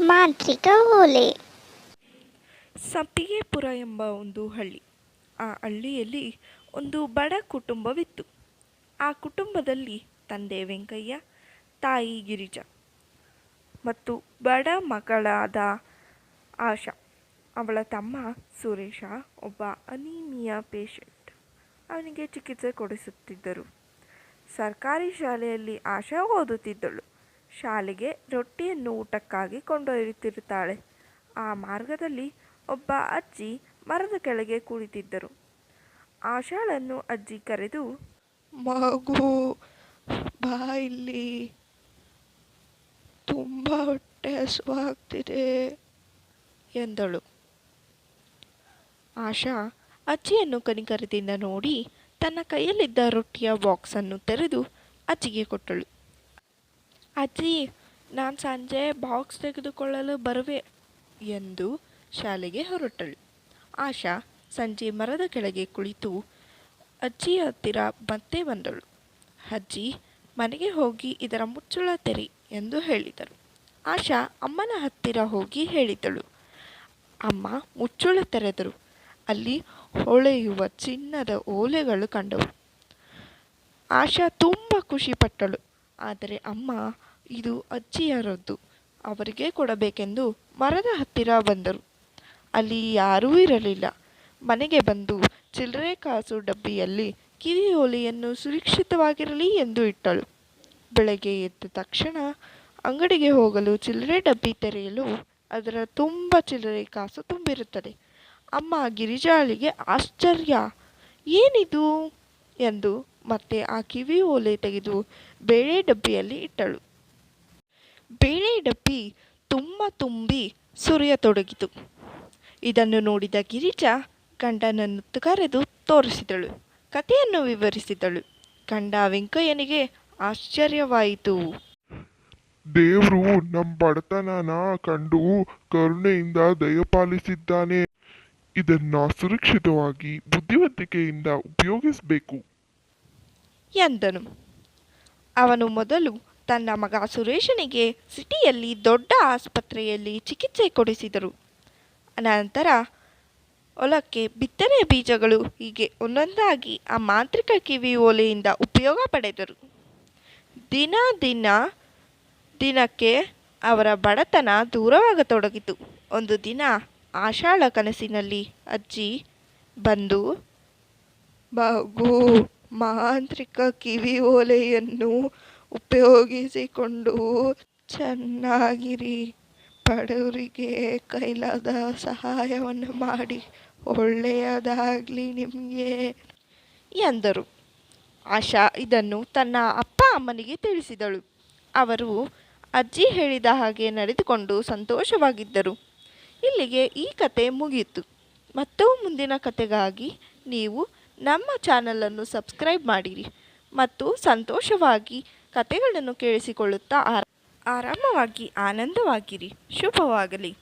ಮಾಂತ್ರಿಕ ಓಲೆ. ಸಂಪಿಗೆಪುರ ಎಂಬ ಒಂದು ಹಳ್ಳಿ. ಆ ಹಳ್ಳಿಯಲ್ಲಿ ಒಂದು ಬಡ ಕುಟುಂಬವಿತ್ತು. ಆ ಕುಟುಂಬದಲ್ಲಿ ತಂದೆ ವೆಂಕಯ್ಯ, ತಾಯಿ ಗಿರಿಜಾ ಮತ್ತು ಬಡ ಮಗಳಾದ ಆಶಾ. ಅವಳ ತಮ್ಮ ಸುರೇಶ ಒಬ್ಬ ಅನೀಮಿಯಾ ಪೇಷಂಟ್. ಅವನಿಗೆ ಚಿಕಿತ್ಸೆ ಕೊಡಿಸುತ್ತಿದ್ದರು. ಸರ್ಕಾರಿ ಶಾಲೆಯಲ್ಲಿ ಆಶಾ ಓದುತ್ತಿದ್ದಳು. ಶಾಲೆಗೆ ರೊಟ್ಟಿಯನ್ನು ಊಟಕ್ಕಾಗಿ ಕೊಂಡೊಯ್ಯುತ್ತಿರುತ್ತಾಳೆ. ಆ ಮಾರ್ಗದಲ್ಲಿ ಒಬ್ಬ ಅಜ್ಜಿ ಮರದ ಕೆಳಗೆ ಕುಳಿತಿದ್ದರು. ಆಶಾಳನ್ನು ಅಜ್ಜಿ ಕರೆದು, ಮಗು, ಬಾ ಇಲ್ಲಿ. ತುಂಬ ಹೊಟ್ಟೆ ಹಸುವಾಗ್ತಿದೆ, ಎಂದಳು. ಆಶಾ ಅಜ್ಜಿಯನ್ನು ಕನಿಕರದಿಂದ ನೋಡಿ ತನ್ನ ಕೈಯಲ್ಲಿದ್ದ ರೊಟ್ಟಿಯ ಬಾಕ್ಸನ್ನು ತೆರೆದು ಅಜ್ಜಿಗೆ ಕೊಟ್ಟಳು. ಅಜ್ಜಿ, ನಾನು ಸಂಜೆ ಬಾಕ್ಸ್ ತೆಗೆದುಕೊಳ್ಳಲು ಬರುವೆ ಎಂದು ಶಾಲೆಗೆ ಹೊರಟಳು. ಆಶಾ ಸಂಜೆ ಮರದ ಕೆಳಗೆ ಕುಳಿತು ಅಜ್ಜಿ ಹತ್ತಿರ ಮತ್ತೆ ಬಂದಳು. ಅಜ್ಜಿ, ಮನೆಗೆ ಹೋಗಿ ಇದರ ಮುಚ್ಚಳ ತೆರಿ ಎಂದು ಹೇಳಿದರು. ಆಶಾ ಅಮ್ಮನ ಹತ್ತಿರ ಹೋಗಿ ಹೇಳಿದಳು. ಅಮ್ಮ ಮುಚ್ಚಳ ತೆರೆದರು. ಅಲ್ಲಿ ಹೊಳೆಯುವ ಚಿನ್ನದ ಓಲೆಗಳು ಕಂಡವು. ಆಶಾ ತುಂಬ ಖುಷಿಪಟ್ಟಳು. ಆದರೆ ಅಮ್ಮ, ಇದು ಅಜ್ಜಿಯರದ್ದು. ಅವರಿಗೆ ಕೊಡಬೇಕೆಂದು ಮರದ ಹತ್ತಿರ ಬಂದರು. ಅಲ್ಲಿ ಯಾರೂ ಇರಲಿಲ್ಲ. ಮನೆಗೆ ಬಂದು ಚಿಲ್ಲರೆ ಕಾಸು ಡಬ್ಬಿಯಲ್ಲಿ ಕಿವಿ ಓಲೆಯನ್ನು ಸುರಕ್ಷಿತವಾಗಿರಲಿ ಎಂದು ಇಟ್ಟಳು. ಬೆಳಗ್ಗೆ ಎದ್ದ ತಕ್ಷಣ ಅಂಗಡಿಗೆ ಹೋಗಲು ಚಿಲ್ಲರೆ ಡಬ್ಬಿ ತೆರೆಯಲು ಅದರ ತುಂಬ ಚಿಲ್ಲರೆ ಕಾಸು ತುಂಬಿರುತ್ತದೆ. ಅಮ್ಮ ಗಿರಿಜಾಳಿಗೆ ಆಶ್ಚರ್ಯ, ಏನಿದು? ಎಂದು ಮತ್ತೆ ಆ ಕಿವಿ ಓಲೆ ತೆಗೆದು ಬೇಳೆ ಡಬ್ಬಿಯಲ್ಲಿ ಇಟ್ಟಳು. ಬೇಳೆ ಡಬ್ಬಿ ತುಂಬ ತುಂಬಿ ಸುರಿಯತೊಡಗಿತು ಇದನ್ನು ನೋಡಿದ ಗಿರಿಜಾ ಗಂಡನನ್ನು ಕರೆದು ತೋರಿಸಿದಳು, ಕಥೆಯನ್ನು ವಿವರಿಸಿದಳು. ಗಂಡ ವೆಂಕಯ್ಯನಿಗೆ ಆಶ್ಚರ್ಯವಾಯಿತು. ದೇವರು ನಮ್ಮ ಬಡತನನ ಕಂಡು ಕರುಣೆಯಿಂದ ದಯಪಾಲಿಸಿದ್ದಾನೆ ಇದನ್ನ ಸುರಕ್ಷಿತವಾಗಿ, ಬುದ್ಧಿವಂತಿಕೆಯಿಂದ ಉಪಯೋಗಿಸಬೇಕು. ಎಂದನು. ಅವನು ಮೊದಲು ತನ್ನ ಮಗ ಸುರೇಶನಿಗೆ ಸಿಟಿಯಲ್ಲಿ ದೊಡ್ಡ ಆಸ್ಪತ್ರೆಯಲ್ಲಿ ಚಿಕಿತ್ಸೆ ಕೊಡಿಸಿದರು. ಅನಂತರ ಹೊಲಕ್ಕೆ ಬಿತ್ತನೆ ಬೀಜಗಳು ಹೀಗೆ ಒಂದೊಂದಾಗಿ ಆ ಮಾಂತ್ರಿಕ ಕಿವಿ ಓಲೆಯಿಂದ ಉಪಯೋಗ ಪಡೆದರು. ದಿನ ದಿನ ದಿನಕ್ಕೆ ಅವರ ಬಡತನ ದೂರವಾಗತೊಡಗಿತು. ಒಂದು ದಿನ ಆಷಾಢ ಕನಸಿನಲ್ಲಿ ಅಜ್ಜಿ ಬಂದು ಮಗು ಮಾಂತ್ರಿಕ ಕಿವಿ ಓಲೆಯನ್ನು ಉಪಯೋಗಿಸಿಕೊಂಡು ಚೆನ್ನಾಗಿರಿ. ಬಡವರಿಗೆ ಕೈಲಾದ ಸಹಾಯವನ್ನು ಮಾಡಿ, ಒಳ್ಳೆಯದಾಗಲಿ ನಿಮಗೆ ಎಂದರು. ಆಶಾ ಇದನ್ನು ತನ್ನ ಅಪ್ಪ ಅಮ್ಮನಿಗೆ ತಿಳಿಸಿದಳು. ಅವರು ಅಜ್ಜಿ ಹೇಳಿದ ಹಾಗೆ ನಡೆದುಕೊಂಡು ಸಂತೋಷವಾಗಿದ್ದರು. ಇಲ್ಲಿಗೆ ಈ ಕತೆ ಮುಗಿಯಿತು. ಮತ್ತು ಮುಂದಿನ ಕತೆಗಾಗಿ ನೀವು ನಮ್ಮ ಚಾನಲನ್ನು ಸಬ್ಸ್ಕ್ರೈಬ್ ಮಾಡಿರಿ ಮತ್ತು ಸಂತೋಷವಾಗಿ ಕತೆಗಳನ್ನು ಕೇಳಿಸಿಕೊಳ್ಳುತ್ತಾ ಆರ- ಆರಾಮವಾಗಿ ಆನಂದವಾಗಿರಿ. ಶುಭವಾಗಲಿ.